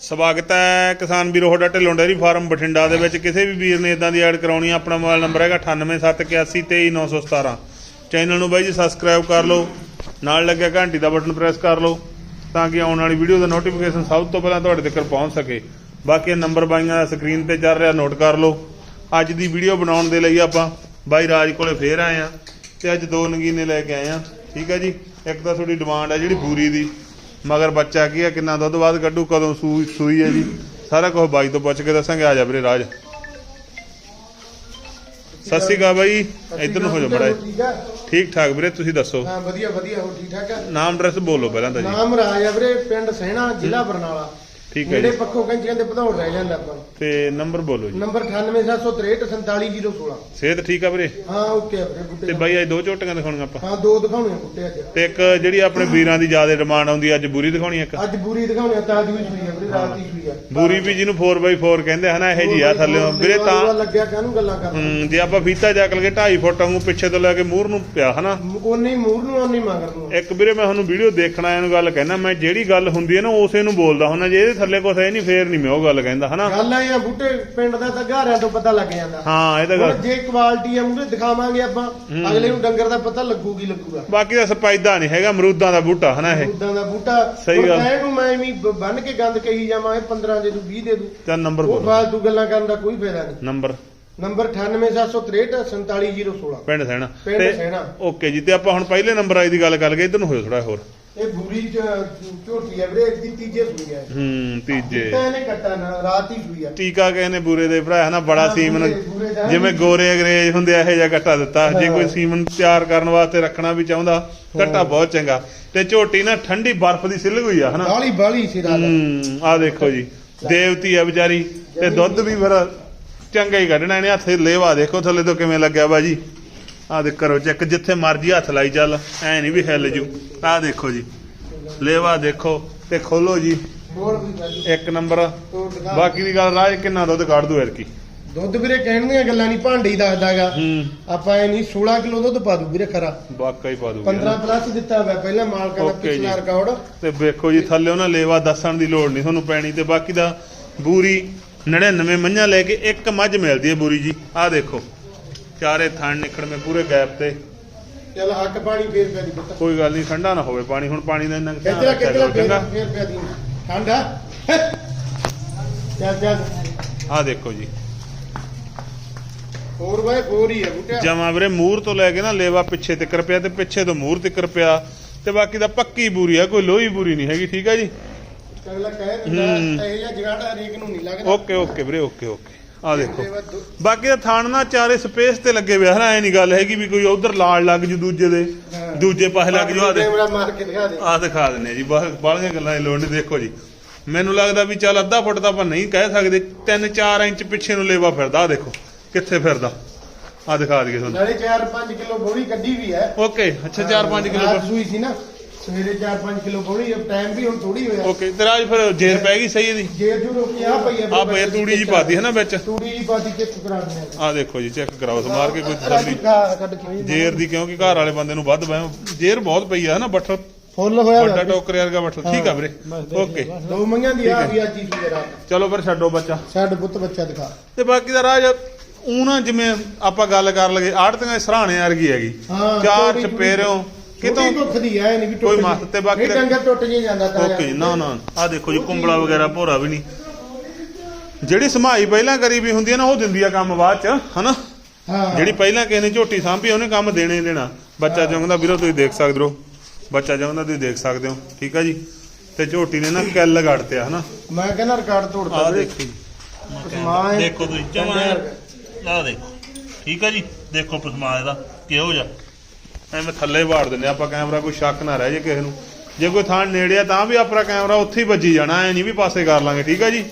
ਸਵਾਗਤ ਹੈ ਕਿਸਾਨ ਵੀਰੋ, ਤੁਹਾਡਾ ਢਿੱਲੋਂ ਡੇਅਰੀ ਫਾਰਮ ਬਠਿੰਡਾ ਦੇ ਵਿੱਚ। ਕਿਸੇ ਵੀ ਵੀਰ ਨੇ ਇਦਾਂ ਦੀ ਐਡ ਕਰਾਉਣੀ ਆ, ਆਪਣਾ ਮੋਬਾਈਲ ਨੰਬਰ ਹੈਗਾ 9871823917 ਚੈਨਲ ਨੂੰ ਬਾਈ ਜੀ ਸਬਸਕ੍ਰਾਈਬ ਕਰ ਲਓ, ਨਾਲ ਲੱਗਿਆ ਘੰਟੀ ਦਾ ਬਟਨ ਪ੍ਰੈਸ ਕਰ ਲਓ, ਤਾਂ ਕਿ ਆਉਣ ਵਾਲੀ ਵੀਡੀਓ ਦਾ ਨੋਟੀਫਿਕੇਸ਼ਨ ਸਭ ਤੋਂ ਪਹਿਲਾਂ ਤੁਹਾਡੇ ਤੱਕ ਪਹੁੰਚ ਸਕੇ। ਬਾਕੀ ਨੰਬਰ ਬਾਈਆਂ ਦਾ ਸਕਰੀਨ ਤੇ ਚੱਲ ਰਿਹਾ ਨੋਟ ਕਰ ਲਓ। ਅੱਜ ਦੀ ਵੀਡੀਓ ਬਣਾਉਣ ਦੇ ਲਈ ਆਪਾਂ ਬਾਈ ਰਾਜ ਕੋਲੇ ਫੇਰ ਆਏ ਆ, ਤੇ ਅੱਜ ਦੋ ਨਗੀਨੇ ਲੈ ਕੇ ਆਏ ਆ। ਠੀਕ ਹੈ ਜੀ, ਇੱਕ ਤਾਂ ਤੁਹਾਡੀ ਡਿਮਾਂਡ ਹੈ ਜਿਹੜੀ ਬੂਰੀ ਦੀ। ਮਗਰ ਬੱਚਾ ਕੀ ਹੈ ਕਿੰਨਾ ਦੁੱਧ ਬਾਅਦ ਕੱਢੂ ਕਦੋਂ ਸੂਈ ਸੂਈ ਹੈ ਜੀ? ਸਾਰਾ ਕੁਝ ਬਾਈ ਤੋਂ ਪੁੱਛ ਕੇ ਦੱਸਾਂਗੇ ਆ ਜਾ ਵੀਰੇ ਰਾਜ। ਸਤਿ ਸ਼੍ਰੀ ਅਕਾਲ ਬਾਈ ਇੱਧਰ ਨੂੰ ਹੋ ਜਾ ਮੜਾ ਠੀਕ ਠੀਕ ਵੀਰੇ ਤੁਸੀਂ ਦੱਸੋ? ਹਾਂ ਵਧੀਆ ਵਧੀਆ ਹੋ ਠੀਕ ਠਾਕ ਆ? ਨਾਮ ਐਡਰੈਸ ਬੋਲੋ ਪਹਿਲਾਂ ਤਾਂ ਜੀ। ਨਾਮ ਰਾਜ ਆ ਵੀਰੇ ਪਿੰਡ ਸਹਿਣਾ ਜ਼ਿਲ੍ਹਾ ਬਰਨਾਲਾ। ਠੀਕ ਹੈ ਨੇੜੇ ਜੀ। ਪੱਖੋਂ ਕੰਚੀਆਂ ਦੇ ਭਦੌੜ ਰਹਿ ਜਾਂਦਾ ਆਪਾਂ ਨੂੰ। ਤੇ ਨੰਬਰ ਬੋਲੋ ਜੀ। ਨੰਬਰ 9876347016 ਸਿਹਤ ਠੀਕ ਆ ਵੀਰੇ? ਹਾਂ ਓਕੇ ਆ ਵੀਰੇ ਤੇ ਬੁੱਟੇ ਬਾਈ ਅੱਜ ਦੋ ਝੋਟੀਆਂ ਦਿਖਾਉਣੀਆਂ ਆਪਾਂ। ਹਾਂ ਦੋ ਦਿਖਾਉਣੇ ਆ ਬੁੱਟੇ ਅੱਜ। ਤੇ ਇੱਕ ਜਿਹੜੀ ਆਪਣੇ ਵੀਰਾਂ ਦੀ ਜ਼ਿਆਦਾ ਡਿਮਾਂਡ ਆਉਂਦੀ ਅੱਜ ਬੂਰੀ ਦਿਖਾਉਣੀ ਇੱਕ? ਅੱਜ ਬੂਰੀ ਦਿਖਾਉਣੇ ਆ ਤਾਜੀ ਵੀ ਸੂਈ ਆ ਵੀਰੇ ਰਾਤ ਦੀ ਸੂਈ ਆ। ਬੂਰੀ ਵੀ ਜਿਹਨੂੰ 4x4 ਕਹਿੰਦੇ ਹਨਾ ਇਹ ਜੀ ਆ ਥੱਲੇ। ਵੀਰੇ ਤਾਂ ਲੱਗਿਆ ਕਾਹਨੂੰ ਗੱਲਾਂ ਕਰਦਾ ਹਮ, ਜੇ ਆਪਾਂ ਫੀਤਾ ਚੱਕ ਲਗੇ 2.5 ਫੁੱਟ ਵਾਂਗੂ ਪਿੱਛੇ ਤੋਂ ਲੈ ਕੇ ਮੂਹਰ ਨੂੰ ਪਿਆ ਹਨਾ। ਉਨੀ ਮੂਰ ਨੂੰ ਉਨੀ ਮਗਰ ਨੂੰ। ਇੱਕ ਵੀਰੇ ਮੈਂ ਤੁਹਾਨੂੰ ਵੀਡੀਓ ਦੇਖਣਾ ਇਹਨੂੰ ਗੱਲ ਕਹਿਣਾ ਮੈਂ ਜਿਹੜੀ ਗੱਲ ਹੁੰਦੀ ਹੈ ਨਾ ਉਸੇ ਨੂੰ ਬੋਲਦਾ ਹੁੰਦਾ ਜੇ ਇਹਦੇ ਥੱਲੇ ਕੁਛ ਹੈ ਨਹੀਂ ਫੇਰ ਨਹੀਂ ਮੈਂ ਉਹ ਗੱਲ ਕਹਿੰਦਾ ਹਨਾ? ਗੱਲ ਆ ਇਹ ਬੁੱਟੇ ਪਿੰਡ ਦਾ ਤਾਂ ਘਾਰਿਆਂ ਤੋਂ ਪਤਾ ਲੱਗ ਜਾਂਦਾ। ਹਾਂ ਇਹ ਤਾਂ ਗੱਲ। ਜੇ ਕੁਆਲਿਟੀ ਆ ਮੂਰੇ ਦਿਖਾਵਾਂਗੇ ਆਪਾਂ। ਅਗਲੇ ਨੂੰ ਡੰਗਰ ਦਾ ਪਤਾ ਲੱਗੂਗੀ ਲੱਗੂਗਾ। ਬਾਕੀ ਦਾ ਸਪਾਈਦਾ ਨਹੀਂ ਹੈਗਾ ਅਮਰੂਦਾਂ ਦਾ ਬੂਟਾ ਹਨਾ ਇਹ? ਉਦਾਂ ਦਾ ਬੂਟਾ। ਸਹੀ ਗੱਲ। ਕਹਿਣ ਨੂੰ ਮੈਂ ਵੀ ਬੰਨ ਕੇ ਗੰਦ ਕਹੀ ਜਾਵਾਂ ਇਹ 15 ਦੇ ਦੂ 20 ਦੇ ਦੂ। ਤਾਂ ਨੰਬਰ ਉਹ ਬੋਲੋ ਫਾਲਤੂ ਗੱਲਾਂ ਕਰਨ ਦਾ ਕੋਈ ਫਾਇਦਾ ਨਹੀਂ। ਨੰਬਰ। ਨੰਬਰ 98763 47016 ਪਿੰਡ ਸੈਣਾ। ਪਿੰਡ ਸੈਣਾ। ਓਕੇ ਜੀ ਤੇ ਆਪਾਂ ਹੁਣ ਪਹਿਲੇ ਨੰਬਰ ਆਈ ਦੀ ਗੱਲ ਕਰ ਲਈਏ ਇਧਰ ਨੂੰ ਹੋਇਓ ਥੋੜਾ ਹੋਰ। ਇਹ ਬੂਰੀ ਚ ਝੋਟੀ ਹੈ ਵੀਰੇ ਦੀ ਤੀਜੇ ਸੂਈ ਹੈ। ਹੂੰ ਤੀਜੇ। ਤਾਂ ਇਹਨੇ ਕੱਟਾ ਨਾ ਰਾਤ ਹੀ ਸੂਈ ਹੈ। ਟੀਕਾ ਕਿਸੇ ਨੇ ਬੂਰੇ ਦੇ ਭਰਾ ਬੜਾ ਹਾਂ, ਸੀਮਨ। ਬੂਰੇ- ਬੂਰੇ ਦਾ। ਜਿਵੇਂ ਗੋਰੇ ਅੰਗਰੇਜ਼ ਹੁੰਦੇ ਆ ਇਹੋ ਜਿਹਾ ਕੱਟਾ ਦਿੱਤਾ। ਜੇ ਕੋਈ ਸੀਮਨ ਤਿਆਰ ਕਰਨ ਵਾਸਤੇ ਰੱਖਣਾ ਵੀ ਚਾਹੁੰਦਾ ਕੱਟਾ ਬਹੁਤ ਚੰਗਾ। ਤੇ ਝੋਟੀ ਨਾ ਠੰਡੀ ਬਰਫ਼ ਦੀ ਸਿੱਲ ਹੋਈ ਆ ਹਨਾ? ਬਾਲੀ ਬਾਲੀ ਸਿਰਾ ਦਾ ਹੂੰ ਆ ਦੇਖੋ ਜੀ। ਦੇਵਤੀ ਆ ਵਿਚਾਰੀ ਤੇ ਦੁੱਧ ਵੀ ਫਿਰ ਚੰਗਾ ਹੀ ਕੱਢਣਾ ਇਹਨੇ ਹੱਥੇ ਲੇਵਾ ਦੇਖੋ ਥੱਲੇ ਤੋਂ ਕਿਵੇਂ ਲੱਗਿਆ ਬਾਜੀ ਆ ਦੇ ਕਰੋ ਚੈੱਕ ਜਿੱਥੇ ਮਰਜ਼ੀ ਹੱਥ ਲਾਈ ਚੱਲ ਐ ਨਹੀਂ ਵੀ ਹਿੱਲ ਜੂ। ਆ ਦੇਖੋ ਜੀ ਲੇਵਾ ਦੇਖੋ ਤੇ ਖੋਲੋ ਜੀ। ਇੱਕ ਨੰਬਰ। ਬਾਕੀ ਦੀ ਗੱਲ ਰਾਜ ਕਿੰਨਾ ਦੁੱਧ ਕੱਢ ਦੂ ਐਰਕੀ ਦੁੱਧ ਵੀਰੇ ਕਹਿਣ ਦੀਆਂ ਗੱਲਾਂ ਨਹੀਂ ਭਾਂਡੀ ਦੱਸਦਾਗਾ। ਆਪਾਂ ਇਹ ਨਹੀਂ 16 ਕਿਲੋ ਦੁੱਧ ਪਾ ਦੂ ਵੀਰੇ ਖਰਾ। ਵਾਕਈ ਪਾ ਦੂਗੀ। 15 ਪਲੱਸ ਦਿੱਤਾ ਹੋਇਆ ਪਹਿਲਾਂ ਮਾਲਕਾਂ ਦਾ। ਪਿਛਲਾ ਰਿਕਾਰਡ ਤੇ ਵੇਖੋ ਜੀ ਥੱਲੇ ਉਹਨਾਂ ਲੇਵਾ ਦੱਸਣ ਦੀ ਲੋੜ ਨਹੀਂ ਤੁਹਾਨੂੰ ਪੈਣੀ। ਤੇ ਬਾਕੀ ਦਾ ਬੂਰੀ 99 ਮੱਝਾਂ ਲੈ ਕੇ ਇੱਕ ਮੱਝ ਮਿਲਦੀ ਹੈ ਬੂਰੀ ਜੀ। ਆਹ ਦੇਖੋ। ਚਾਰੇ ਥਣ ਨਿਕੜਵੇਂ ਪੂਰੇ ਗੈਪ ਤੇ। ਚੱਲ ਹੱਕ ਪਾਣੀ ਫੇਰ ਪਿਆ ਦੀ ਪੁੱਤ। ਕੋਈ ਗੱਲ ਨਹੀਂ ਠੰਡਾ ਨਾ ਹੋਵੇ ਪਾਣੀ ਹੁਣ ਪਾਣੀ ਦਾ ਇੰਨਾ ਧਿਆਨ ਕਿੱਧਰ ਰੱਖਿਆ ਕਿੱਧਰ ਕਰੋ, ਫੇਰ ਚੰਗਾ ਫੇਰ ਦੀ ਠੰਡਾ? ਚੱਲ ਚੱਲ। ਆਹ ਦੇਖੋ ਜੀ। ਹੋਰ ਬਾਈ ਹੋਰ ਹੀ ਹੈ ਬੁੱਟਿਆ। ਜਮਾ ਵੀਰੇ ਮੂਰ ਤੋਂ ਲੈ ਕੇ ਨਾ ਲੇਵਾ ਪਿੱਛੇ ਤਿੱਕਰ ਪਿਆ ਤੇ ਪਿੱਛੇ ਤੋਂ ਮੂਰ ਤਿੱਕਰ ਪਿਆ ਤੇ ਬਾਕੀ ਦਾ ਪੱਕੀ ਬੂਰੀ ਆ ਕੋਈ ਲੋਹੀ ਬੂਰੀ ਨਹੀਂ ਹੈਗੀ ਠੀਕ ਆ ਜੀ? ਅਗਲਾ ਕਹਿ ਹੂੰ। ਦਿੰਦਾ ਇਹ ਜਿਹਾ ਜਗਾੜਾ ਨੂੰ ਨਹੀਂ ਲੱਗਦਾ। ਓਕੇ ਓਕੇ ਵੀਰੇ ਓਕੇ ਓਕੇ। ਆਹ ਦੇਖੋ। ਬਾਕੀ ਦਾ ਥਾਣ ਨਾ ਚਾਰੇ ਸਪੇਸ ਤੇ ਲੱਗੇ ਹੋਏ ਹਨਾ ਐ ਨਹੀਂ ਗੱਲ ਹੈਗੀ ਵੀ ਕੋਈ ਉਧਰ ਲਾਲ ਲੱਗ ਜੂ ਦੂਜੇ ਦੇ। ਦੂਜੇ ਪਾਸੇ ਲੱਗ ਜੂ ਆ ਦੇ ਕੇ ਦਿਖਾ ਦਿੰਨੇ ਆ ਜੀ ਬਾਹਲੀਆਂ ਗੱਲਾਂ ਦੀ ਲੋੜ ਨਹੀਂ ਦੇਖੋ ਜੀ। ਮੈਨੂੰ ਲੱਗਦਾ ਵੀ ਚੱਲ ਅੱਧਾ ਫੁੱਟ ਤਾਂ ਆਪਾਂ ਨਹੀਂ ਕਹਿ ਸਕਦੇ 3-4 ਇੰਚ ਪਿੱਛੇ ਨੂੰ ਲੇਵਾ ਫਿਰਦਾ ਆਹ ਦੇਖੋ ਕਿੱਥੇ ਫਿਰਦਾ। ਆਹ ਦਿਖਾ ਦਈਏ ਤੁਹਾਨੂੰ। ਨਾਲੇ 4-5 ਕਿਲੋ ਬੋਲੀ ਕੱਢੀ ਵੀ ਹੈ। ਓਕੇ ਅੱਛਾ 4-5 ਕਿਲੋ ਸੂਈ ਸੀ ਨਾ। ਸਵੇਰੇ 4-5 ਕਿਲੋ ਬੋਲੀ ਟਾਈਮ ਵੀ ਹੁਣ ਥੋੜੀ ਹੋਇਆ। ਓਕੇ ਤੇ ਰਾਜ ਫਿਰ ਜੇਰ ਪੈ ਗਈ ਸਹੀ ਇਹਦੀ? ਜੇ ਜੂ ਰੋਕੀ ਆ ਪਈ ਆ ਪਈ ਆ, ਤੂੜੀ ਜੀ ਪਾਦੀ ਹੈ ਨਾ ਵਿੱਚ? ਤੂੜੀ ਜੀ ਪਾਦੀ ਚੈੱਕ ਕਰਾ ਦਿੰਦੇ ਆਹ ਦੇਖੋ ਜੀ ਚੈੱਕ ਕਰਾਓ ਸਮਾਰ ਕੇ ਕੋਈ ਆ ਤਸੱਲੀ। ਕੱਢ ਕੇ ਜੇਰ ਦੀ ਕਿਉਂਕਿ ਘਰ ਵਾਲੇ ਬੰਦੇ ਨੂੰ ਵੱਧ ਬਹਿ ਜੇਰ ਬਹੁਤ ਪਈ ਆ ਹਨਾ ਬੱਠਲ? ਫੁੱਲ ਹੋਇਆ ਵੱਡਾ ਹੋਇਆ। ਟੋਕਰੇ ਵਰਗਾ ਬੱਠਲ। ਠੀਕ ਆ ਵੀਰੇ। ਓਕੇ। ਦੋ ਮੰਗਾਂ ਦੀ ਆ ਵੀ ਅੱਜ ਰਾਤ ਚਲੋ ਫਿਰ ਛੱਡੋ ਬੱਚਾ। ਸਾਡੇ ਪੁੱਤ ਬੱਚਾ ਦਿਖਾ। ਤੇ ਬਾਕੀ ਦਾ ਰਾਜ ਊਂ ਨਾ ਜਿਵੇਂ ਆਪਾਂ ਗੱਲ ਕਰ ਲਗੇ ਆੜਤੀਆਂ ਸਰਾਣੇ ਵਰਗੀ ਹੈਗੀ। ਚਾਰ ਚਪੇਰਿਓ ਕਿਤੋਂ ਦੁੱਖ ਦੀ ਹੈ ਨਹੀਂ ਵੀ ਕੋਈ ਟੁੱਟ ਮੱਤ ਤੇ ਬਾਕੀ ਇਹ ਦਾ- ਡੰਗਰ ਟੁੱਟ ਜੇ ਜਾਂਦਾ ਤਾਂ ਓਕੇ ਨਾ ਨਾ ਆ ਦੇਖੋ ਜੀ ਕੁੰਬਲਾ ਵਗੈਰਾ ਭੋਰਾ ਵੀ ਨਹੀਂ। ਜਿਹੜੀ ਸਮਾਈ ਪਹਿਲਾਂ ਕਰੀ ਵੀ ਹੁੰਦੀ ਹੈ ਨਾ ਉਹ ਦਿੰਦੀ ਆ ਕੰਮ ਬਾਅਦ ਚ ਹਨਾ? ਹਾਂ। ਜਿਹੜੀ ਪਹਿਲਾਂ ਕਿਸੇ ਨੇ ਝੋਟੀ ਸਾਂਭੀ ਉਹਨੇ ਕੰਮ ਦੇਣੇ ਦੇਣਾ। ਬੱਚਾ ਜੰਗਦਾ ਵੀਰੋ ਤੁਸੀਂ ਦੇਖ ਸਕਦੇ ਹੋ। ਬੱਚਾ ਜੰਗਦਾ ਤੁਸੀਂ ਦੇਖ ਸਕਦੇ ਹੋ। ਠੀਕ ਆ ਜੀ? ਤੇ ਝੋਟੀ ਨੇ ਨਾ ਕਿੱਲ ਲਗਾੜਤੇ ਆ ਹਨਾ? ਮੈਂ ਕਹਿੰਦਾ ਰਿਕਾਰਡ ਤੋੜਤਾ ਆ। ਦੇਖੋ। ਦੇਖੋ ਤੁਸੀਂ ਜਮਾ ਆ ਦੇਖੋ। ਠੀਕ ਆ ਜੀ? ਦੇਖੋ ਪਸਮਾ ਇਹਦਾ ਕਿਹੋ ਜਿਹਾ। ਐਵੇਂ ਥੱਲੇ ਵਾੜ ਦਿੰਦੇ ਆ ਆਪਾਂ ਕੈਮਰਾ ਕੋਈ ਸ਼ੱਕ ਨਾ ਰਹਿ ਜੇ ਕਿਸੇ ਨੂੰ। ਜੇ ਕੋਈ ਥਾਂ ਨੇੜੇ ਆ ਤਾਂ ਵੀ ਆਪਣਾ ਕੈਮਰਾ ਉੱਥੇ ਹੀ ਵੱਜੀ ਜਾਣਾ ਐ ਨਹੀਂ ਵੀ ਪਾਸੇ ਕਰ ਲਾਂਗੇ ਠੀਕ ਆ ਜੀ?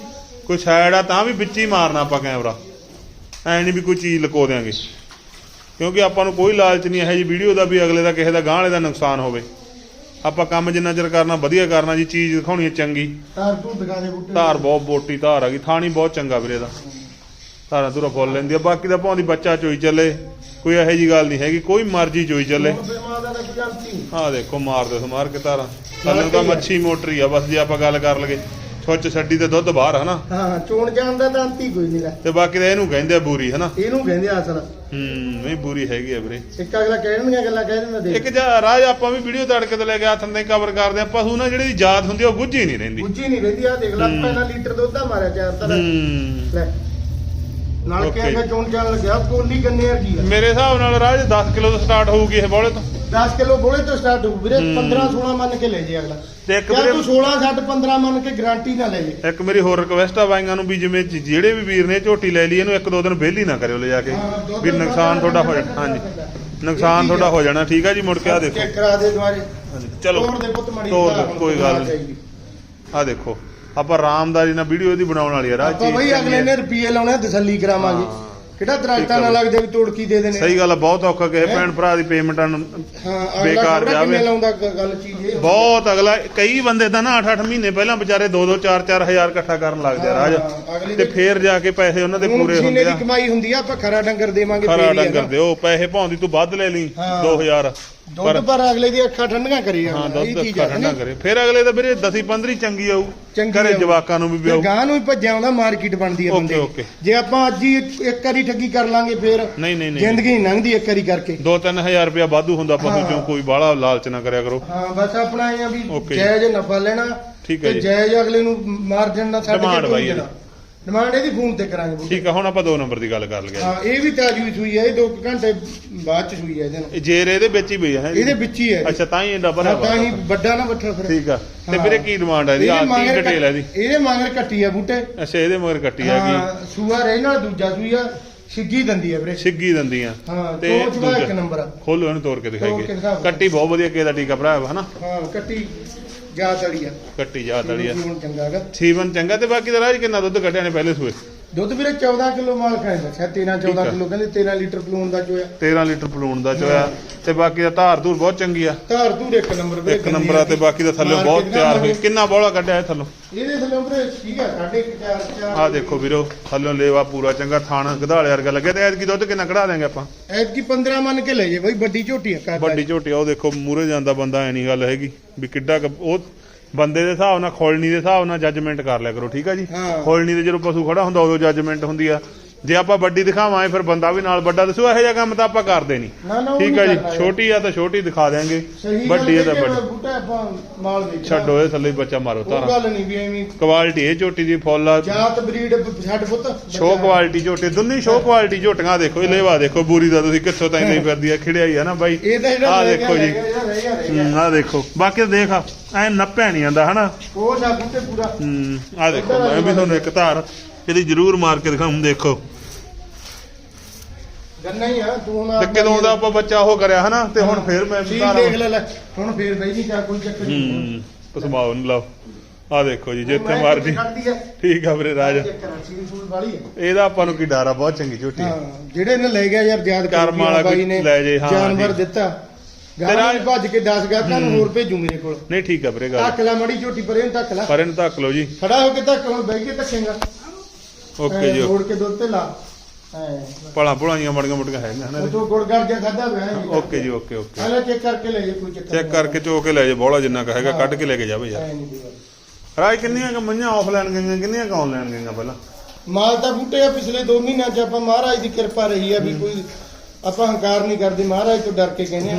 ਕੋਈ ਸਾਈਡ ਆ ਤਾਂ ਵੀ ਵਿੱਚ ਹੀ ਮਾਰਨਾ ਆਪਾਂ ਕੈਮਰਾ। ਐ ਨਹੀਂ ਵੀ ਕੋਈ ਚੀਜ਼ ਲਕੋ ਦਿਆਂਗੇ। ਕਿਉਂਕਿ ਆਪਾਂ ਨੂੰ ਕੋਈ ਲਾਲਚ ਨਹੀਂ ਇਹੋ ਜੀ ਵੀਡੀਓ ਦਾ ਵੀ ਅਗਲੇ ਦਾ ਕਿਸੇ ਦਾ ਗਾਂਹ ਵਾਲੇ ਦਾ ਨੁਕਸਾਨ ਹੋਵੇ। ਆਪਾਂ ਕੰਮ ਜਿੰਨਾ ਚਿਰ ਕਰਨਾ ਵਧੀਆ ਕਰਨਾ ਜੀ ਚੀਜ਼ ਦਿਖਾਉਣੀ ਹੈ ਚੰਗੀ। ਤਾਰ ਤੂੰ ਦਿਖਾ ਦੇ ਬੁੱਟੇ ਧਾਰ ਬਹੁਤ ਮੋਟੀ ਧਾਰ ਆ ਗਈ ਥਾਣੀ ਬਹੁਤ ਚੰਗਾ ਵੀਰੇ ਦਾ। ਧਾਰਾਂ ਧੁਰਾ ਫੁੱਲ ਲੈਂਦੀ ਆ ਬਾਕੀ ਦਾ ਭਾਵੇਂ ਬੱਚਾ ਚੋਈ ਚੱਲੇ। ਕੋਈ ਇਹੋ ਜੀ ਗੱਲ ਨਹੀਂ ਹੈਗੀ ਕੋਈ ਮਰਜ਼ੀ ਚੋਈ ਚੱਲੇ। ਦਾ ਆਹ ਦੇਖੋ ਮਾਰ ਦੇ ਸਮਾਰ ਕੇ ਧਾਰਾਂ ਥੱਲੇ ਤਾਂ ਮੱਛੀ ਮੋਟਰੀ ਆ ਬਸ ਜੇ ਆਪਾਂ ਗੱਲ ਕਰ ਲਗੇ ਸੁੱਚ ਛੱਡੀ ਤੇ ਦੁੱਧ ਬਾਹਰ ਹਨਾ? ਹਾਂ ਚੋਣ ਜਾਣ ਦਾ ਤਾਂ ਅੰਤੀ ਕੋਈ ਨਹੀਂ ਲੈ ਤੇ ਬਾਕੀ ਤਾਂ ਇਹਨੂੰ ਕਹਿੰਦੇ ਆ ਬੂਰੀ ਹਨਾ? ਇਹਨੂੰ ਕਹਿੰਦੇ ਆ ਅਸਲ। ਹੂੰ ਨਹੀਂ ਬੂਰੀ ਹੈਗੀ ਆ ਵੀਰੇ। ਇੱਕ ਅਗਲਾ ਕਹਿ ਦਿੰਦੀਆਂ ਗੱਲਾਂ ਕਹਿ ਦਿੰਦਾ ਦੇਖ। ਇੱਕ ਜਾਂ ਰਾਜ ਆਪਾਂ ਵੀ ਵੀਡੀਓ ਤੜਕੇ ਤੇ ਲੈ ਕੇ ਹੱਥ ਤੇ ਕਵਰ ਕਰਦੇ ਆ ਪਸ਼ੂ ਨਾ ਜਿਹੜੀ ਦੀ ਜਾਤ ਹੁੰਦੀ ਆ, ਉਹ ਗੁੱਝੀ ਨਹੀਂ ਰਹਿੰਦੀ। ਗੁੱਜੀ ਨਹੀਂ ਰਹਿੰਦੀ ਆ ਦੇਖ ਲੈ। ਪਹਿਲਾਂ ਲੀਟਰ ਦੁੱਧ ਦਾ ਮਾਰਿਆ ਚਾਰ ਤਾਂ ਲੈ। ਨਾਲ Okay. ਕਿਹਾ ਗਿਆ ਚੋਣ ਜਾਣ ਲੱਗਿਆ ਕੋਲੀ ਗੰਨੇ ਵਰਗੀ ਆ। ਮੇਰੇ ਹਿਸਾਬ ਨਾਲ ਰਾਜ 10 ਕਿਲੋ ਤੋਂ ਸਟਾਰਟ ਹੋਊਗੀ ਇਹ ਬੋਲੇ ਤੋਂ। 10 ਕਿਲੋ ਬੋਲੇ ਤੋਂ ਸਟਾਰਟ ਹੋਊ। ਵੀਰੇ ਹੂੰ। 15 16 ਮੰਨ ਕੇ ਲੈ ਜੇ ਅਗਲਾ। ਤੇ ਇੱਕ ਵੀਰੇ ਤੂੰ 16 ਛੱਡ 15 ਮੰਨ ਕੇ ਗਾਰੰਟੀ ਨਾ ਲੈ ਜੇ। ਇੱਕ ਮੇਰੀ ਹੋਰ ਰਿਕਵੈਸਟ ਆ ਬਾਈਆਂ ਨੂੰ ਵੀ ਜਿਵੇਂ ਜ- ਜਿਹੜੇ ਵੀ ਵੀਰ ਨੇ ਝੋਟੀ ਲੈ ਲਈ ਇਹਨੂੰ ਇੱਕ ਦੋ ਦਿਨ ਵਿਹਲੀ ਨਾ ਕਰਿਓ ਲੈ ਜਾ ਕੇ। ਹਾਂ, ਵੀ ਨੁਕਸਾਨ ਤੁਹਾਡਾ ਹੋ ਜਾਣਾ। ਹਾਂਜੀ। ਨੁਕਸਾਨ ਤੁਹਾਡਾ ਹੋ ਜਾਣਾ। ਠੀਕ ਆ ਜੀ ਮੁੜ ਕੇ ਆ ਦੇਖੋ ਚੈੱਕ ਕਰਾ ਦੇ ਦੁਆਰੇ ਹਾਂਜੀ, ਚਲੋ। ਤੋੜ ਦੇ ਪੁੱਤ ਮਾੜੀ ਤੋੜ ਦਿਓ, ਕੋਈ ਗੱਲ ਨਹੀਂ। ਆ ਦੇਖੋ। ਆਪਾਂ ਰਾਮਦਾਰੀ ਨਾਲ ਵੀਡੀਓ ਇਹਦੀ ਬਣਾਉਣ ਵਾਲੀ ਆ ਰਾਜ ਆਪਾਂ ਬਈ ਅਗਲੇ ਨੇ ਰੁਪਏ ਲਾਉਣੇ ਤਸੱਲੀ ਕਰਾਵਾਂਗੇ। ਕਿਹੜਾ ਠੀਕ ਦਰਾਜਤਾ ਆ ਨਾ ਬਈ। ਲੱਗ ਜਾਵੇ ਤੋੜ ਕੀ ਦੇ ਦੇਣੇ ਸਹੀ ਗੱਲ ਆ ਬਹੁਤ ਔਖਾ ਕਿਸੇ? ਭੈਣ ਭਰਾ ਦੀ ਪੇਮੈਂਟਾਂ ਬੇਕਾਰ ਜਾਵੇ। ਬਹੁਤ ਅਗਲਾ ਕਈ ਬੰਦੇ ਤਾਂ ਨਾ 8-8 ਮਹੀਨੇ ਪਹਿਲਾਂ ਵਿਚਾਰੇ 2-2 4-4 ਹਜ਼ਾਰ ਇਕੱਠਾ ਕਰਨ ਲੱਗਦੇ ਆ ਰਾਜ ਤੇ ਦੇ- ਫੇਰ ਜਾ ਕੇ ਪੈਸੇ ਉਹਨਾਂ ਦੇ ਪੂਰੇ ਹੁੰਦੇ ਦੀ ਆ ਕਮਾਈ ਹੁੰਦੀ ਆ ਆਪਾਂ ਖਰਾ ਡੰਗਰ ਦੇਵਾਂਗੇ ਖਰਾ ਡੰਗਰ। ਦਿਓ ਪੈਸੇ ਭਾਉਂਦੀ ਤੂੰ ਵੱਧ ਲੈ ਲਈ ਹਾਂ। 2000 ਦੁੱਧ ਪਰ ਅਗਲੇ ਦੀ ਅੱਖਾਂ ਠੰਡੀਆਂ ਕਰੀ ਹਾਂ ਜਾਂਦਾ ਇਹ ਦੁੱਧ ਠੰਡਾ ਕਰੇ ਫਿਰ ਅਗਲੇ ਤਾਂ ਵੀਰੇ 10 15 ਚੰਗੀ ਆਊ ਚੰਗੀ ਘਰੇ ਆਊ। ਜਵਾਕਾਂ ਨੂੰ ਵੀ ਵਿਆਹੂ ਗਾਂ ਨੂੰ ਹੀ ਭੱਜਿਆ ਆਉਂਦਾ ਮਾਰਕੀਟ ਬਣਦੀ ਆ ਓਕੇ, ਬੰਦੇ ਦੀ। ਓਕੇ। ਜੇ ਆਪਾਂ ਅੱਜ ਹੀ ਇੱਕ ਇੱਕ ਵਾਰੀ ਠੱਗੀ ਕਰ ਲਾਂਗੇ ਫੇਰ ਨਹੀਂ ਨਹੀਂ ਨਹੀਂ ਜ਼ਿੰਦਗੀ ਲੰਘਦੀ ਇੱਕ ਵਾਰੀ ਕਰਕੇ 2-3000 ਰੁਪਇਆ ਵਾਧੂ ਹੁੰਦਾ ਪਸ਼ੂ ਹਾਂ। ਚੋਂ ਕੋਈ ਬਾਹਲਾ ਲਾਲਚ ਨਾ ਕਰਿਆ ਕਰੋ ਹਾਂ ਬਸ ਆਪਣਾ ਇਹ ਆ ਵੀ ਓਕੇ ਜੀ। ਜਾਇਜ਼ ਨਫਾ ਲੈਣਾ ਠੀਕ ਹੈ ਤੇ ਜੀ। ਜਾਇਜ਼ ਅਗਲੇ ਨੂੰ ਮਾਰਜਨ ਨਾਲ ਛੱਡ Demand ਕੇ ਬਾਈ ਕੋਈ ਦੇਣਾ ਡਿਮਾਂਡ ਇਹਦੀ ਫੋਨ ਤੇ ਕਰਾਂਗੇ। ਠੀਕ ਆ ਹੁਣ ਆਪਾਂ 2 ਨੰਬਰ ਦੀ ਗੱਲ ਕਰ ਲਈਏ। ਹਾਂ ਇਹ ਵੀ ਤਾਜੀ ਸੂਈ ਹੈ ਇਹ 2 ਘੰਟੇ ਬਾਅਦ ਚ ਸੂਈ ਹੈ ਇਹਦੇ ਨਾਲ। ਇਹ ਜੇਰ ਇਹਦੇ ਵਿੱਚ ਹੀ ਪਈ ਹੈ ਇਹਦੇ ਵਿੱਚ ਹੀ ਹੈ। ਅੱਛਾ ਤਾਂ ਹੀ ਇਹਦਾ ਭਰਿਆ ਹਾਂ, ਤਾਂ ਹੀ। ਵੱਡਾ ਨਾ ਬੱਠਾ ਫਿਰ। ਠੀਕ ਆ। ਤੇ ਹਾਂ। ਵੀਰੇ ਕੀ ਡਿਮਾਂਡ ਹੈ ਇਹਦੀ? ਆ ਕੀ ਡਿਟੇਲ ਹੈ ਇਹਦੀ। ਇਹਦੇ ਮਗਰ ਕੱਟੀ ਆ ਬੂਟੇ। ਅੱਛਾ ਇਹਦੇ ਮਗਰ ਕੱਟੀ ਹੈਗੀ ਹਾਂ ਸੂਆ ਰਹਿ ਨਾਲ ਦੂਜਾ ਸੂਈਆ ਸਿੱਗੀ ਦੰਦੀ ਆ ਵੀਰੇ। ਸਿੱਗੀ ਦੰਦੀਆਂ। ਹਾਂ ਤੇ ਚਵਾ ਇੱਕ ਦੂਜਾ। ਨੰਬਰ ਆ। ਖੋਲੋ ਇਹਨੂੰ ਤੋੜ ਕੇ ਕੇ ਦਿਖਾਈਏ। ਕੱਟੀ ਬਹੁਤ ਵਧੀਆ ਕਿਸੇ ਦਾ ਟੀਕਾ ਭਰਾ ਹਨਾ ਹਾਂ ਕੱਟੀ ਜਾ ਤੜੀ ਆ। ਕੱਟੀ ਜਾ ਤਲੀ ਆ। ਹੁਣ ਚੰਗਾ ਹੈਗਾ। ਸੀਵਨ ਚੰਗਾ ਤੇ ਬਾਕੀ ਦਾ ਰਾਜ ਕਿੰਨਾ ਦੁੱਧ ਕੱਢਿਆ ਨੇ ਪਹਿਲੇ ਸੂਏ? ਦੁੱਧ ਵੀਰੇ 14 ਕਿਲੋ ਮਾਲ ਖਾਏ ਦੱਸਿਆ 13 ਠੀਕ 14 ਆ। ਕਿਲੋ ਕਹਿੰਦੇ 13 ਲੀਟਰ ਪਲੂਣ ਦਾ ਚੋਇਆ। 13 ਲੀਟਰ ਪਲੂਣ ਦਾ ਚੋਇਆ ਤੇ ਬਾਕੀ ਦਾ ਧਾਰ ਧੂਰ ਬਹੁਤ ਚੰਗੀ ਆ। ਧਾਰ ਧੂਰ ਇੱਕ ਨੰਬਰ ਵੀਰੇ ਇੱਕ ਨੰਬਰ ਆ ਤੇ ਬਾਕੀ ਦਾ ਥੱਲੇ ਮਾਰ ਕੇ ਬਹੁਤ ਤਿਆਰ ਹੋਈ। ਕਿੰਨਾ ਬੋਲਾ ਕੱਢਿਆ ਇਹ ਥੱਲੋਂ? ਇਹਦੇ ਥੱਲੇ ਵੀਰੇ ਠੀਕ ਆ ਸਾਢੇ 4 4 ਆ ਦੇਖੋ ਵੀਰੋ ਥੱਲੋਂ ਲੇਵਾ ਪੂਰਾ ਚੰਗਾ ਥਾਣਾ ਗਧਾਲੇ ਵਰਗਾ ਲੱਗਿਆ ਤੇ ਐਤਕੀ ਦੁੱਧ ਕਿੰਨਾ ਕਢਾ ਦੇਂਗੇ ਆਪਾਂ? ਐਤਕੀ 15 ਮੰਨ ਕੇ ਲੈ ਜੇ ਬਈ ਵੱਡੀ ਝੋਟੀ ਆ ਘਰ ਵੱਡੀ ਝੋਟੀ ਆ ਉਹ ਦੇਖੋ ਮੂਰੇ ਜਾਂਦਾ ਬੰਦਾ ਐ ਨਹੀਂ ਗੱਲ ਹੈਗੀ ਵੀ ਕਿੱਡਾ ਕੁ- ਉਹ ਬੰਦੇ ਦੇ ਹਿਸਾਬ ਨਾਲ ਖੋਲਣੀ ਦੇ ਹਿਸਾਬ ਨਾਲ ਜੱਜਮੈਂਟ ਕਰ ਲਿਆ ਕਰੋ ਠੀਕ ਆ ਜੀ। ਖੋਲਣੀ ਦੇ ਜਦੋਂ ਪਸ਼ੂ ਖੜਾ ਹੁੰਦਾ ਉਦੋਂ ਜੱਜਮੈਂਟ ਹੁੰਦੀ ਆ। ਜੇ ਆਪਾਂ ਵੱਡੀ ਦਿਖਾਵਾਂਗੇ ਫਿਰ ਬੰਦਾ ਵੀ ਨਾਲ ਵੱਡਾ ਦੱਸੋ ਇਹੋ ਜਿਹਾ ਕੰਮ ਤਾਂ ਆਪਾਂ ਕਰਦੇ ਨਹੀਂ। ਠੀਕ ਆ ਜੀ। ਛੋਟੀ ਆ ਤਾਂ ਛੋਟੀ ਦਿਖਾ ਸਹੀ ਵੱਡੀ ਆ ਤਾਂ ਵੱਡੀ। ਵੱਡੀ ਬੂਟਾ ਆਪਾਂ ਮਾਲ ਵੇਚਣਾ ਛੱਡੋ ਇਹ ਥੱਲੇ ਬੱਚਾ ਮਾਰੋ ਤਾਰਾ ਗੱਲ ਨਹੀਂ ਵੀ ਐਵੇਂ ਕੁਆਲਿਟੀ ਇਹ ਝੋਟੀ ਦੀ ਫੁੱਲ ਆ। ਜਾਤ ਬਰੀਡ ਛੱਡ ਪੁੱਤ ਸ਼ੋ ਕੁਆਲਿਟੀ ਝੋਟੀ ਦੁੰਨੀ ਸ਼ੋ ਕੁਆਲਿਟੀ ਝੋਟੀਆਂ ਦੇਖੋ ਇਹ ਲੇਵਾ ਦੇਖੋ ਬੂਰੀ ਦਾ ਤੁਸੀਂ ਕਿੱਥੋਂ ਤਾਈਂ ਨਹੀਂ ਫਿਰਦੀ ਆ ਖਿੜਿਆ ਹੀ ਆ ਨਾ ਬਾਈ। ਇਹ ਤਾਂ ਜਿਹੜਾ ਦੇਖੋ ਜੀ। ਆ ਦੇਖੋ। ਬਾਕੀ ਤਾਂ ਦੇਖ ਐ ਨੱਪਿਆ ਨਹੀਂ ਆਂਦਾ ਹਨਾ? ਉਹ ਸਾ ਬੂਟੇ ਪੂਰਾ। ਹੂੰ ਆ ਦੇਖੋ ਮੈਂ ਵੀ ਤੁਹਾਨੂੰ ਇੱਕ ਧਾਰ ਇਹਦੀ ਜ਼ਰੂਰ ਮਾਰ ਕੇ ਦਿਖਾਉਂ ਦੇਖੋ। ਗੰਨਾ ਹੀ ਆ ਤੂੰ ਹੁਣ ਤੇ ਕਦੋਂ ਦਾ ਆਪਾਂ ਬੱਚਾ ਉਹ ਕਰਿਆ ਹਨਾ? ਤੇ ਹੁਣ ਫੇਰ ਮੈਂ ਚੀਜ਼ ਧਾਰ ਦੇਖ ਲੈ ਲੈ ਹੁਣ ਫੇਰ ਬਈ ਨਹੀਂ ਚਾ ਕੋਈ ਚੱਕਰ ਨਹੀਂ ਹੂੰ ਕਸਮਾਓ ਨੂੰ ਲਓ। ਆ ਦੇਖੋ ਜੀ ਜਿੱਥੇ ਮਰਜ਼ੀ। ਆ? ਠੀਕ ਆ ਵੀਰੇ ਰਾਜ। ਆ, ਆ। ਇਹਦਾ ਆਪਾਂ ਨੂੰ ਕੀ ਡਰ ਆ ਬਹੁਤ ਚੰਗੀ ਝੋਟੀ ਆ। ਜਿਹੜੇ ਨੇ ਲੈ ਗਿਆ ਯਾਰ ਯਾਦ ਕਰਮ ਵਾਲਾ ਕੋਈ ਲੈ ਜੇ, ਹਾਂ ਜਾਨਵਰ ਜੀ। ਦਿੱਤਾ। ਤੇਰਾ- ਗਾਂ ਭੱਜ ਕੇ 10 ਗਾਹਾਂ ਨੂੰ ਹੋਰ ਭੇਜੂ ਮੇਰੇ ਕੋਲ। ਨਹੀਂ ਠੀਕ ਆ ਵੀਰੇ ਗੱਲ। ਧੱਕ ਲੈ ਮੜੀ ਝੋਟੀ ਪਰੇ ਨੂੰ ਧੱਕ ਲੈ। ਪਰ ਇਹਨੂੰ ਧੱਕ ਲਓ ਜੀ। ਖੜਾ ਹੋ ਕੇ ਧੱਕ ਹੁਣ ਬਹਿ ਕੇ ਧੱਕੇਗਾ। ਓਕੇ ਜੀ ਮੋੜ ਕੇ ਦੁੱਧ ਤੇ ਲਾ। ਐ। ਭਲਾ ਭੁਲਾਈਆਂ ਮੜੀਆਂ ਮੁੜੀਆਂ ਹੈਗੀਆਂ ਹਨਾ ਤੋਂ ਗੁੜਗੜ ਜਿਹਾ ਖਾਦਾ ਪਿਆ ਓਕੇ ਜੀ ਓਕੇ ਓਕੇ। ਪਹਿਲਾਂ ਚੈੱਕ ਕਰਕੇ ਲੈ ਜੇ ਕੋਈ ਚੱਕਰ ਚੈੱਕ ਕਰਕੇ ਚੋ ਕੇ ਲੈ ਜਾ ਬੋਲਾ ਜਿੰਨਾ ਕੁ ਹੈਗਾ ਕੱਢ ਕੇ ਲੈ ਕੇ ਜਾਵੇ ਯਾਰ। ਐ ਨਹੀਂ ਕੋਈ ਗੱਲ। ਰਾਜ ਕਿੰਨੀਆਂ ਕੁ ਮਈਆਂ ਆਫਲਾਈਨ ਗਈਆਂ ਕਿੰਨੀਆਂ ਕੁ ਆਨਲਾਈਨ ਗਈਆਂ ਪਹਿਲਾਂ? ਮਾਲ ਤਾਂ ਬੂਟੇ ਆ ਪਿਛਲੇ 2 ਮਹੀਨਿਆਂ ਚ ਆਪਾਂ ਮਹਾਰਾਜ ਦੀ ਕਿਰਪਾ ਰਹੀ ਆ ਵੀ ਕੋਈ ਆਪਾਂ ਹੰਕਾਰ ਨਹੀਂ ਕਰਦੇ ਮਹਾਰਾਜ ਤੋਂ ਡਰ ਕੇ ਕਹਿੰਦੇ ਆ।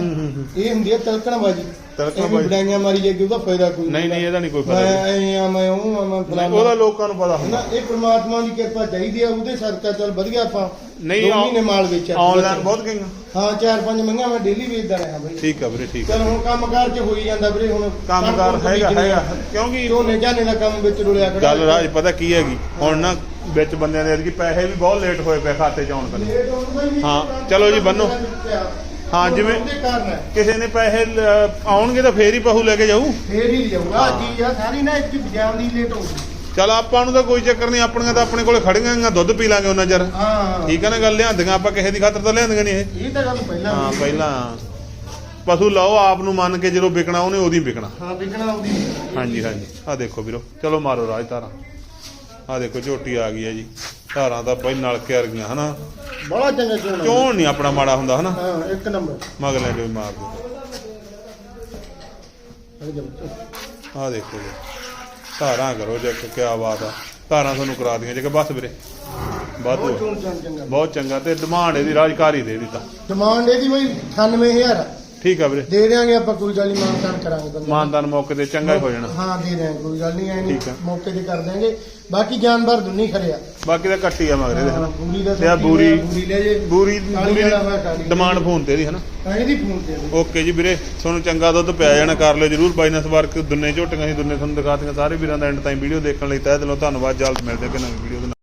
ਇਹ ਹੁੰਦੀ ਆ ਤਲਕਣਬਾਜੀ। ਤਿਲਕਣਬਾਜ਼ੀ। ਬੜਾਈਆਂ ਮਾਰੀ ਜਾਏਗੀ ਉਹਦਾ ਫਾਇਦਾ ਕੋਈ ਨਹੀਂ ਨਹੀਂ ਇਹਦਾ ਨਹੀਂ ਕੋਈ ਮੈਂ ਫਾਇਦਾ ਐ ਆ ਮੈਂ ਉਹ ਆ ਮੈਂ ਫਲਾਣਾ। ਉਹਦਾ ਲੋਕਾਂ ਨੂੰ ਪਤਾ ਹੁੰਦਾ। ਇਹ ਪ੍ਰਮਾਤਮਾ ਦੀ ਕਿਰਪਾ ਚਾਹੀਦੀ ਆ ਉਹਦੇ ਸਦਕਾ ਚੱਲ ਵਧੀਆ ਆਪਾਂ ਨਹੀਂ, ਦੋ ਮਹੀਨੇ ਮਾਲ ਵੇਚਿਆ ਆਨਲਾਈਨ ਬਹੁਤ ਗਈਆਂ। ਹਾਂ ਚਾਰ ਪੰਜ ਮੰਗਾ ਮੈਂ ਡੇਲੀ ਵੇਚਦਾ ਰਿਹਾ ਬਈ। ਠੀਕ ਆ ਵੀਰੇ ਠੀਕ ਆ ਚਲ ਹੁਣ ਕੰਮਕਾਰ ਚ ਹੋਈ ਜਾਂਦਾ ਵੀਰੇ ਹੁਣ ਕੰਮਕਾਰ ਹੈਗਾ। ਹੈਗਾ। ਕਿਉਂਕਿ ਝੋਨੇ ਝਾਨੇ ਦਾ ਕੰਮ ਵਿੱਚ ਰੁਲਿਆ ਖੜਾ ਗੱਲ ਰਾਜ ਪਤਾ ਕੀ ਹੈਗੀ? ਹੁਣ ਨਾ ਵਿੱਚ ਬੰਦਿਆਂ ਦੇ ਐਤਕੀ ਪੈਸੇ ਵੀ ਬਹੁਤ ਲੇਟ ਹੋਏ ਪਏ ਖਾਤੇ ਚ ਆਉਣ ਦਾ ਹੀ ਚਲੋ ਜੀ, ਬੰਨੋ। ਹਾਂ, ਜਿਵੇਂ- ਕਿਸੇ ਨੇ ਪੈਸੇ ਆਉਣਗੇ ਤਾਂ ਫੇਰ ਹੀ ਪਹੂ ਲੈ ਕੇ ਜਾਊ। ਫੇਰ ਹੀ ਜਾਊਗਾ। ਜੀ ਆ ਸਾਰੀ ਨਾ ਇੱਕ ਬਜਾਮ ਦੀ ਲੇਟ ਹੋਊਗੀ ਚਲ ਆਪਾਂ ਨੂੰ ਤਾਂ ਕੋਈ ਚੱਕਰ ਨਹੀਂ ਆਪਣੀਆਂ ਤਾਂ ਆਪਣੇ ਕੋਲੇ ਖੜੀਆਂ ਗਈਆਂ ਦੁੱਧ ਪੀ ਲਾਂਗੇ ਉਹਨਾਂ ਚਿਰ ਹਾਂ। ਠੀਕ ਹੈ ਨਾ ਗੱਲ ਲਿਆਂਦੀਆਂ ਆਪਾਂ ਕਿਸੇ ਦੀ ਖਾਤਰ ਤਾਂ ਲਿਆਂਦੀਆਂ ਨਹੀਂ ਇਹ। ਇਹ ਤਾਂ ਗੱਲ ਪਹਿਲਾਂ ਹਾਂ। ਪਹਿਲਾਂ। ਪਸ਼ੂ ਲਾਓ ਆਪ ਨੂੰ ਮੰਨ ਕੇ ਜਦੋਂ ਵਿਕਣਾ ਉਹਨੇ ਉਹਦੀ ਵਿਕਣਾ। ਹਾਂ ਵਿਕਣਾ ਆਉਂਦੀ ਹਾਂਜੀ ਹਾਂਜੀ। ਆ ਦੇਖੋ ਵੀਰੋ ਚਲੋ ਮਾਰੋ ਰਾਜ ਧਾਰਾਂ ਆ ਦੇਖੋ ਝੋਟੀ ਆ ਗਈ ਹੈ ਜੀ। ਧਾਰਾਂ ਤਾਂ ਬਈ ਨਲਕੇ ਵਰਗੀਆਂ ਹਨਾ? ਬੜਾ ਚੰਗਾ ਚੋਣ ਚੋਣ ਨਹੀਂ ਆਪਣਾ ਮਾੜਾ ਹੁੰਦਾ ਹਨਾ? ਹਾਂ ਇੱਕ ਨੰਬਰ। ਮਗਲੇ ਜੋ ਮਾਰ ਦੋ। ਆ ਦੇਖੋ ਜੀ। ਧਾਰਾਂ ਕਰੋ ਜੇ ਕੀ ਬਾਤ ਆ। ਧਾਰਾਂ ਤੁਹਾਨੂੰ ਕਰਾ ਦੀਆਂ ਜੇ ਕਿ ਬਸ ਵੀਰੇ। ਬਹੁਤ ਵਾਧੂ ਚੰਗਾ। ਬਹੁਤ ਚੰਗਾ ਤੇ ਡਿਮਾਂਡ ਇਹਦੀ ਰਾਜਕਾਰੀ ਦੇ ਦੀ ਤਾਂ ਡਿਮਾਂਡ ਇਹਦੀ ਬਈ 98000 ਆ। ਠੀਕ ਆ ਵੀਰੇ। ਦੇ ਦਿਆਂਗੇ ਆਪਾਂ ਕੋਈ ਗੱਲ ਨਹੀਂ ਮਾਨਤਾਨ ਕਰਾਂਗੇ ਬੰਦੇ ਮਾਨਦਾਨ ਮੌਕੇ ਤੇ ਚੰਗਾ ਹੀ ਹੋ ਜਾਣਾ। ਹਾਂ ਦੇ ਦਿਆਂਗੇ ਕੋਈ ਗੱਲ ਨਹੀਂ ਐ ਨਹੀਂ ਠੀਕ ਆ। ਮੌਕੇ ਤੇ ਕਰ ਦਿਆਂਗੇ। ਬਾਕੀ ਜਾਨਵਰ ਦੁੰਨੀ ਖੜਿਆ। ਬਾਕੀ ਤਾਂ ਕੱਟੀ ਆ ਮਗਰੇ ਦੇ। ਹਨਾ ਬੂਰੀ ਦਾ ਤੇ ਆਹ ਸੌਦਾ ਬੂਰੀ- ਬੂਰੀ ਲੈ ਜੇ। ਬੂਰੀ ਕਾਲੀ ਬੂਰੀ ਵਾਲਾ ਹੋਇਆ ਕਾਲੀ। ਡਿਮਾਂਡ ਫੋਨ ਤੇ ਇਹਦੀ ਹਨਾ? ਐਂ ਦੀ ਫੋਨ ਤੇ ਆ ਬਈ। ਓਕੇ ਜੀ ਵੀਰੇ ਤੁਹਾਨੂੰ ਚੰਗਾ ਦੁੱਧ ਪਿਆ ਜਾਣਾ ਕਰ ਲਿਓ ਜਰੂਰ। ਬਾਈਨਸ ਵਰਕ ਦੁੰਨੇ ਝੋਟੀਆਂ ਸੀ ਦੁੰਨੇ ਤੁਹਾਨੂੰ ਦਿਖਾਤੀਆਂ ਸਾਰੇ ਵੀਰਾਂ ਦਾ ਐਂਡ ਤਾਈਂ ਵੀਡੀਓ ਦੇਖਣ ਲਈ ਤਹਿ ਦਿਲੋਂ ਧੰਨਵਾਦ। ਜਲਦ ਮਿਲਦੇ ਕਿ ਨਵੀਂ ਵੀਡੀਓ